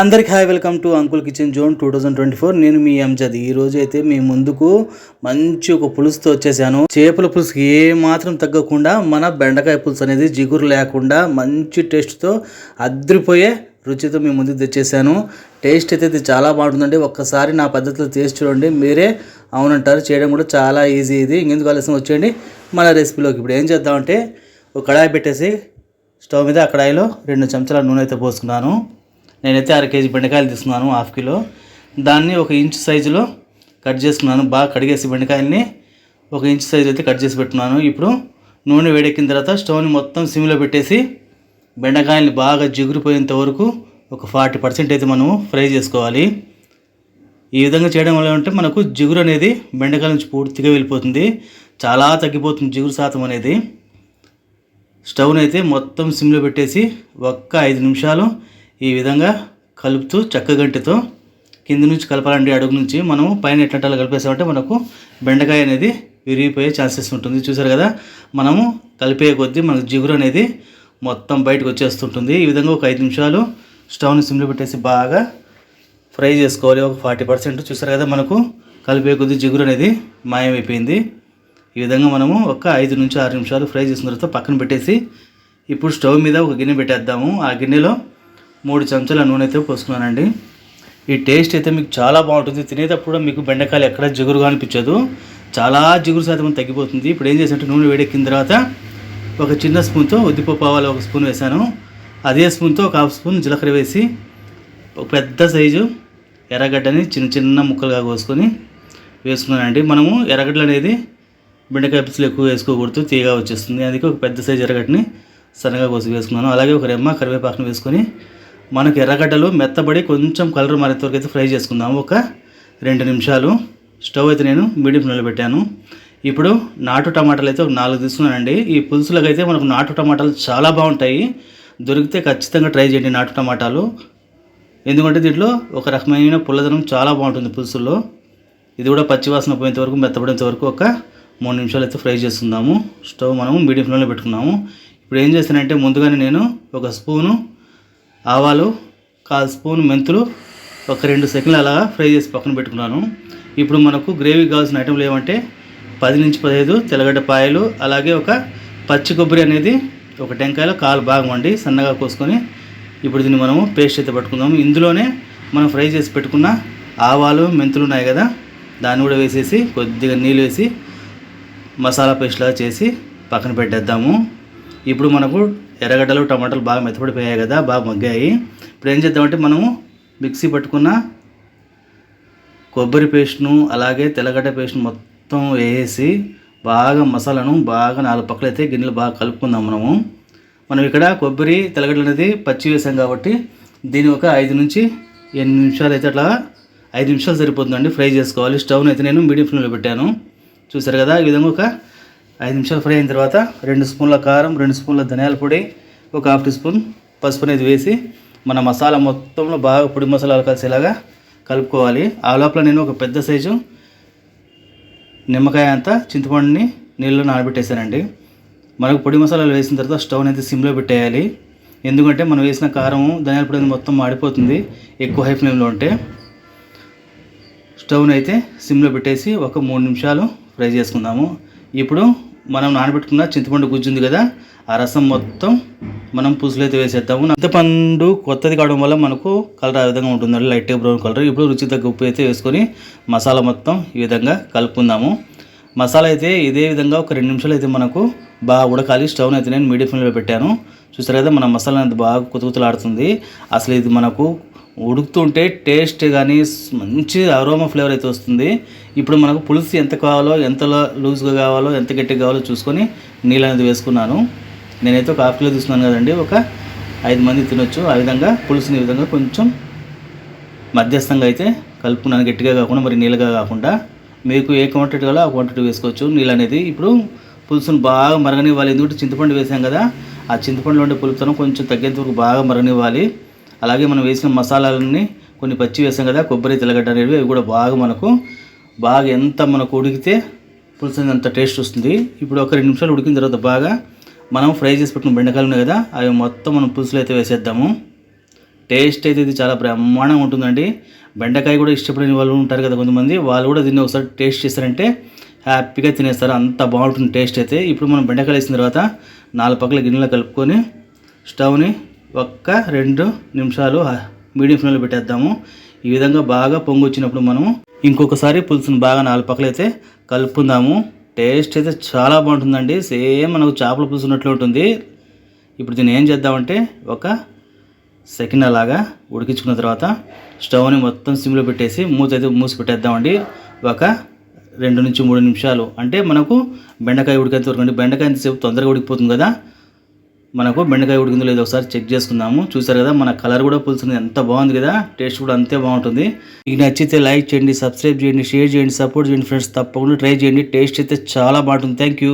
అందరికి hi welcome to uncle kitchen zone two thousand twenty four. నేను మీ అంజద్. ఈ రోజు అయితే మీ ముందుకు మంచి ఒక పులుసుతో వచ్చేసాను. చేపల పులుసుకి ఏ మాత్రం తగ్గకుండా మన బెండకాయ పులుసు అనేది జిగురు లేకుండా మంచి టేస్ట్తో అద్రిపోయే రుచితో మీ ముందుకు తెచ్చేసాను. టేస్ట్ అయితే ఇది చాలా బాగుంటుందండి. ఒక్కసారి నా పద్ధతిలో టేస్ట్ చూడండి. మీరే అవునంటారు. చేయడం కూడా చాలా ఈజీ ఇది. ఇంకెందుకు ఆలస్యం? వచ్చేయండి. మన రెసిపీలోకి ఇప్పుడు ఏం చేద్దామంటే ఒక కడాయి పెట్టేసి స్టవ్ మీద ఆ కడాయిలో రెండు చెంచాల నూనె అయితే పోసుకున్నాను. నేనైతే అర కేజీ బెండకాయలు తీసుకున్నాను హాఫ్ కిలో. దాన్ని ఒక ఇంచ్ సైజులో కట్ చేసుకున్నాను బాగా కడిగేసి బెండకాయల్ని ఒక ఇంచ్ సైజు అయితే కట్ చేసి పెట్టుకున్నాను ఇప్పుడు నూనె వేడెక్కిన తర్వాత స్టవ్ని మొత్తం సిమ్లో పెట్టేసి బెండకాయల్ని బాగా జిగురిపోయేంత వరకు ఒక ఫార్టీ పర్సెంట్ అయితే మనము ఫ్రై చేసుకోవాలి. ఈ విధంగా చేయడం వల్ల అంటే మనకు జిగురు అనేది బెండకాయ నుంచి పూర్తిగా వెళ్ళిపోతుంది. చాలా తగ్గిపోతుంది జిగురు శాతం అనేది. స్టవ్ని అయితే మొత్తం సిమ్లో పెట్టేసి ఒక్క ఐదు నిమిషాలు ఈ విధంగా కలుపుతూ చక్కగంటితో కింది నుంచి కలపాలండి అడుగు నుంచి. మనము పైన ఎట్లా కలిపేసామంటే మనకు బెండకాయ అనేది విరిగిపోయే ఛాన్సెస్ ఉంటుంది. చూసారు కదా మనము కలిపే కొద్దీ మనకు జిగురు అనేది మొత్తం బయటకు వచ్చేస్తుంటుంది. ఈ విధంగా ఒక ఐదు నిమిషాలు స్టవ్ని సిమ్లో పెట్టేసి బాగా ఫ్రై చేసుకోవాలి. ఒక ఫార్టీ పర్సెంట్. చూసారు కదా మనకు కలిపే కొద్ది జిగురు అనేది మాయమైపోయింది. ఈ విధంగా మనము ఒక ఐదు నుంచి ఆరు నిమిషాలు ఫ్రై చేసిన తర్వాత పక్కన పెట్టేసి ఇప్పుడు స్టవ్ మీద ఒక గిన్నె పెట్టేద్దాము. ఆ గిన్నెలో మూడు చెంచాల నూనె అయితే పోసుకున్నానండి. ఈ టేస్ట్ అయితే మీకు చాలా బాగుంటుంది. తినేటప్పుడు మీకు బెండకాయలు ఎక్కడ జిగురుగా అనిపించదు. చాలా జిగురు శాతం తగ్గిపోతుంది. ఇప్పుడు ఏం చేసానంటే నూనె వేడెక్కిన తర్వాత ఒక చిన్న స్పూన్తో ఉద్దిపప్పు ఆవాలు ఒక స్పూన్ వేసాను అదే స్పూన్తో ఒక హాఫ్ స్పూన్ జీలకర్ర వేసి ఒక పెద్ద సైజు ఎర్రగడ్డని చిన్న చిన్న ముక్కలుగా కోసుకొని వేసుకున్నానండి. మనము ఎర్రగడ్డలు అనేది బెండకాయ పిచ్చులు ఎక్కువ వేసుకోకూడదు. తీయగా వచ్చేస్తుంది. అందుకే ఒక పెద్ద సైజు ఎర్రగడ్డని సన్నగా కోసి వేసుకున్నాను. అలాగే ఒక రెమ్మ కరివేపాకును వేసుకొని మనకు ఎర్రగడ్డలు మెత్తబడి కొంచెం కలర్ మారేంతవరకు అయితే ఫ్రై చేసుకుందాము ఒక రెండు నిమిషాలు. స్టవ్ అయితే నేను మీడియం ఫ్లేమ్లో పెట్టాను. ఇప్పుడు నాటు టమాటాలు అయితే ఒక నాలుగు తీసుకున్నానండి. ఈ పులుసులకు అయితే మనకు నాటు టమాటాలు చాలా బాగుంటాయి. దొరికితే ఖచ్చితంగా ట్రై చేయండి నాటు టమాటాలు. ఎందుకంటే దీంట్లో ఒక రకమైన పుల్లదనం చాలా బాగుంటుంది పులుసుల్లో. ఇది కూడా పచ్చివాసన పోయేంత వరకు మెత్తపడేంత వరకు ఒక మూడు నిమిషాలు అయితే ఫ్రై చేసుకుందాము. స్టవ్ మనము మీడియం ఫ్లేమ్లో పెట్టుకున్నాము. ఇప్పుడు ఏం చేస్తానంటే ముందుగానే నేను ఒక స్పూను ఆవాలు కాల్ స్పూన్ మెంతులు ఒక రెండు సెకండ్లు అలా ఫ్రై చేసి పక్కన పెట్టుకున్నాను. ఇప్పుడు మనకు గ్రేవీ కావాల్సిన ఐటెంలు ఏమంటే పది నుంచి పదిహేను తెల్లగడ్డ పాయలు అలాగే ఒక పచ్చి కొబ్బరి అనేది ఒక టెంకాయలో కాలు బాగా వండి సన్నగా కోసుకొని ఇప్పుడు దీన్ని మనము పేస్ట్ అయితే పట్టుకుందాము. ఇందులోనే మనం ఫ్రై చేసి పెట్టుకున్న ఆవాలు మెంతులు ఉన్నాయి కదా దాన్ని కూడా వేసేసి కొద్దిగా నీళ్ళు వేసి మసాలా పేస్ట్లాగా చేసి పక్కన పెట్టేద్దాము. ఇప్పుడు మనకు ఎర్రగడ్డలు టమాటాలు బాగా మెత్తపడిపోయాయి కదా బాగా మగ్గాయి. ఇప్పుడు ఏం చేద్దామంటే మనము మిక్సీ పట్టుకున్న కొబ్బరి పేస్ట్ను అలాగే తెల్లగడ్డ పేస్ట్ను మొత్తం వేసి బాగా మసాలాను బాగా నాలుగు పక్కల అయితే గిన్నెలు బాగా కలుపుకుందాం మనము. మనం ఇక్కడ కొబ్బరి తెల్లగడ్డలు అనేది పచ్చి వేసాం కాబట్టి దీని ఒక ఐదు నుంచి ఎనిమిది నిమిషాలు అయితే అట్లా ఐదు నిమిషాలు సరిపోతుందండి. ఫ్రై చేసుకోవాలి. స్టవ్ను అయితే నేను మీడియం ఫ్లేమ్లో పెట్టాను. చూసారు కదా ఈ విధంగా ఒక ఐదు నిమిషాలు ఫ్రై అయిన తర్వాత రెండు స్పూన్ల కారం రెండు స్పూన్ల ధనియాల పొడి ఒక హాఫ్ టీ స్పూన్ పసుపు అనేది వేసి మన మసాలా మొత్తంలో బాగా పొడి మసాలాలు కలిసేలాగా కలుపుకోవాలి. ఆ లోపల నేను ఒక పెద్ద సైజు నిమ్మకాయ అంతా చింతపండుని నీళ్ళలో నానబెట్టేశానండి. మనకు పొడి మసాలాలు వేసిన తర్వాత స్టవ్ అయితే సిమ్లో పెట్టేయాలి. ఎందుకంటే మనం వేసిన కారం ధనియాల పొడి మొత్తం మాడిపోతుంది ఎక్కువ హై ఫ్లేమ్లో ఉంటే. స్టవ్ని అయితే సిమ్లో పెట్టేసి ఒక మూడు నిమిషాలు ఫ్రై చేసుకుందాము. ఇప్పుడు మనం నానబెట్టుకున్న చింతపండు గుజ్జుంది కదా ఆ రసం మొత్తం మనం పులుసులు అయితే వేసేద్దాము. చింతపండు కొత్తది కావడం వల్ల మనకు కలర్ ఆ విధంగా ఉంటుందండి లైట్ బ్రౌన్ కలర్. ఇప్పుడు రుచి తగ్గ ఉప్పు అయితే వేసుకొని మసాలా మొత్తం ఈ విధంగా కలుపుకుందాము. మసాలా అయితే ఇదే విధంగా ఒక రెండు నిమిషాలు అయితే మనకు బాగా ఉడకాలి. స్టవ్ని అయితే నేను మీడియం ఫ్లేమ్లో పెట్టాను. చూసారు కదా మన మసాలా అనేది బాగా కుతుకుతులాడుతుంది అసలు ఇది మనకు ఉడుకుతుంటే టేస్ట్ కానీ మంచి అరోమా ఫ్లేవర్ అయితే వస్తుంది. ఇప్పుడు మనకు పులుసు ఎంత కావాలో ఎంత లూజ్గా కావాలో ఎంత గట్టిగా కావాలో చూసుకొని నీళ్ళు అనేది వేసుకున్నాను. నేనైతే ఒక హాఫ్ కిలో తీసుకున్నాను కదండి ఒక ఐదు మంది తినొచ్చు. ఆ విధంగా పులుసుని విధంగా కొంచెం మధ్యస్థంగా అయితే కలుపుకున్నాను గట్టిగా కాకుండా మరి నీళ్ళగా కాకుండా. మీకు ఏ క్వాంటిటీ కావాలో ఆ క్వాంటిటీ వేసుకోవచ్చు. నీళ్ళు అనేది ఇప్పుడు పులుసును బాగా మరగనివ్వాలి. ఎందుకంటే చింతపండు వేసాం కదా ఆ చింతపండులో ఉండే పులుపుతనం కొంచెం తగ్గేంత వరకు బాగా మరగనివ్వాలి. అలాగే మనం వేసిన మసాలాలన్నీ కొన్ని పచ్చి వేసాం కదా కొబ్బరి తెల్లగడ్డ అనేవి అవి కూడా బాగా మనకు బాగా ఎంత మనకు ఉడికితే పులుసు అంత టేస్ట్ వస్తుంది. ఇప్పుడు ఒక రెండు నిమిషాలు ఉడికిన తర్వాత బాగా మనం ఫ్రై చేసి పెట్టిన బెండకాయలు ఉన్నాయి కదా అవి మొత్తం మనం పులుసులో అయితే వేసేద్దాము. టేస్ట్ అయితే ఇది చాలా బ్రహ్మాండంగా ఉంటుందండి. బెండకాయ కూడా ఇష్టపడిన వాళ్ళు ఉంటారు కదా కొంతమంది వాళ్ళు కూడా దీన్ని ఒకసారి టేస్ట్ చేస్తారంటే హ్యాపీగా తినేస్తారు. అంత బాగుంటుంది టేస్ట్ అయితే. ఇప్పుడు మనం బెండకాయలు వేసిన తర్వాత నాలుగు పక్కల గిన్నెలో కలుపుకొని స్టవ్ని ఒక్క రెండు నిమిషాలు మీడియం ఫ్లేమ్లో పెట్టేద్దాము. ఈ విధంగా బాగా పొంగు వచ్చినప్పుడు మనము ఇంకొకసారి పులుసుని బాగా నాలుగు పక్కలైతే కలుపుకుందాము. టేస్ట్ అయితే చాలా బాగుంటుందండి. సేమ్ మనకు చేపల పులుసు ఉన్నట్లు ఉంటుంది. ఇప్పుడు దీన్ని ఏం చేద్దామంటే ఒక సెకండ్ అలాగా ఉడికించుకున్న తర్వాత స్టవ్ని మొత్తం సిమ్లో పెట్టేసి మూత అయితే మూసి పెట్టేద్దామండి. ఒక రెండు నుంచి మూడు నిమిషాలు. అంటే మనకు బెండకాయ ఉడికేంత వరకు అండి బెండకాయ ఎంతసేపు తొందరగా ఉడికిపోతుంది కదా మనకు బెండకాయ ఉడికిందో లేదో ఒకసారి చెక్ చేసుకుందాము. చూసారు కదా మన కలర్ కూడా పులుసు ఎంత బాగుంది కదా టేస్ట్ కూడా అంతే బాగుంటుంది. మీకు నచ్చితే లైక్ చేయండి సబ్స్క్రైబ్ చేయండి షేర్ చేయండి సపోర్ట్ చేయండి ఫ్రెండ్స్. తప్పకుండా ట్రై చేయండి టేస్ట్ అయితే చాలా బాగుంటుంది. Thank you.